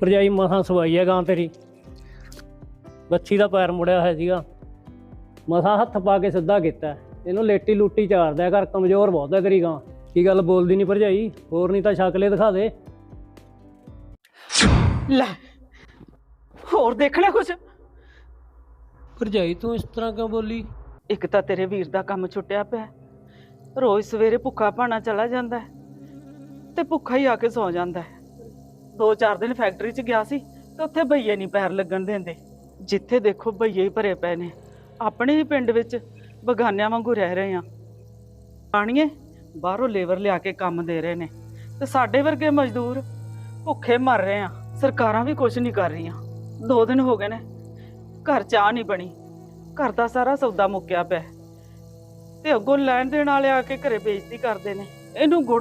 ਭਰਜਾਈ ਮਸਾਂ ਸਵਾਈ ਹੈ ਗਾਂ ਤੇਰੀ। ਬੱਚੀ ਦਾ ਪੈਰ ਮੁੜਿਆ ਹੋਇਆ ਸੀਗਾ। ਮਸਾਂ ਹੱਥ ਪਾ ਕੇ ਸਿੱਧਾ ਕੀਤਾ। ਇਹਨੂੰ ਲੇਟੀ ਲੂਟੀ ਚਾਰਦਾ ਕਰ ਕਮਜ਼ੋਰ ਬਹੁਤ ਹੈ ਤੇਰੀ ਗਾਂ। ਕੀ ਗੱਲ ਬੋਲਦੀ ਨਹੀਂ ਭਰਜਾਈ? ਹੋਰ ਨਹੀਂ ਤਾਂ ਸ਼ਕਲੇ ਦਿਖਾ ਦੇ। ਲੈ ਹੋਰ ਦੇਖਣਾ ਕੁਛ। ਭਰਜਾਈ ਤੂੰ ਇਸ ਤਰ੍ਹਾਂ ਕਿਉਂ ਬੋਲੀ? ਇੱਕ ਤਾਂ ਤੇਰੇ ਵੀਰ ਦਾ ਕੰਮ ਛੁੱਟਿਆ ਪਿਆ। ਰੋਜ਼ ਸਵੇਰੇ ਭੁੱਖਾ ਭਾਣਾ ਚਲਾ ਜਾਂਦਾ ਹੈ ਤੇ ਭੁੱਖਾ ਹੀ ਆ ਕੇ ਸੌ ਜਾਂਦਾ ਹੈ। ਦੋ ਚਾਰ ਦਿਨ ਫੈਕਟਰੀ 'ਚ ਗਿਆ ਸੀ ਤੇ ਉੱਥੇ ਭਈਏ ਨਹੀਂ ਪੈਰ ਲੱਗਣ ਦਿੰਦੇ। ਜਿੱਥੇ ਦੇਖੋ ਭਈਏ ਹੀ ਭਰੇ ਪਏ ਨੇ। ਆਪਣੇ ਹੀ ਪਿੰਡ ਵਿੱਚ ਬਗਾਨਿਆਂ ਵਾਂਗੂ ਰਹਿ ਰਹੇ ਆ ਆਣੀਏ, ਬਾਹਰੋਂ ਲੇਬਰ ਲਿਆ ਕੇ ਕੰਮ ਦੇ ਰਹੇ ਨੇ। ਤੇ ਸਾਡੇ ਵਰਗੇ ਮਜ਼ਦੂਰ ਭੁੱਖੇ ਮਰ ਰਹੇ ਆ ਸਰਕਾਰਾਂ ਵੀ ਕੁਝ ਨਹੀਂ ਕਰ ਰਹੀਆਂ। ਦੋ ਦਿਨ ਹੋ ਗਏ ਨੇ। ਘਰ ਚਾਹ ਨਹੀਂ ਬਣੀ। ਘਰ ਦਾ ਸਾਰਾ ਸੌਦਾ ਮੁੱਕਿਆ ਪਿਆ। ਹੈ। ਤੇ ਅੱਗੋਂ ਲੈਣ ਦੇਣ ਵਾਲੇ ਆ ਕੇ ਘਰੇ ਬੇਇੱਜ਼ਤੀ ਕਰਦੇ ਨੇ। ਇਹਨੂੰ ਗੁੜ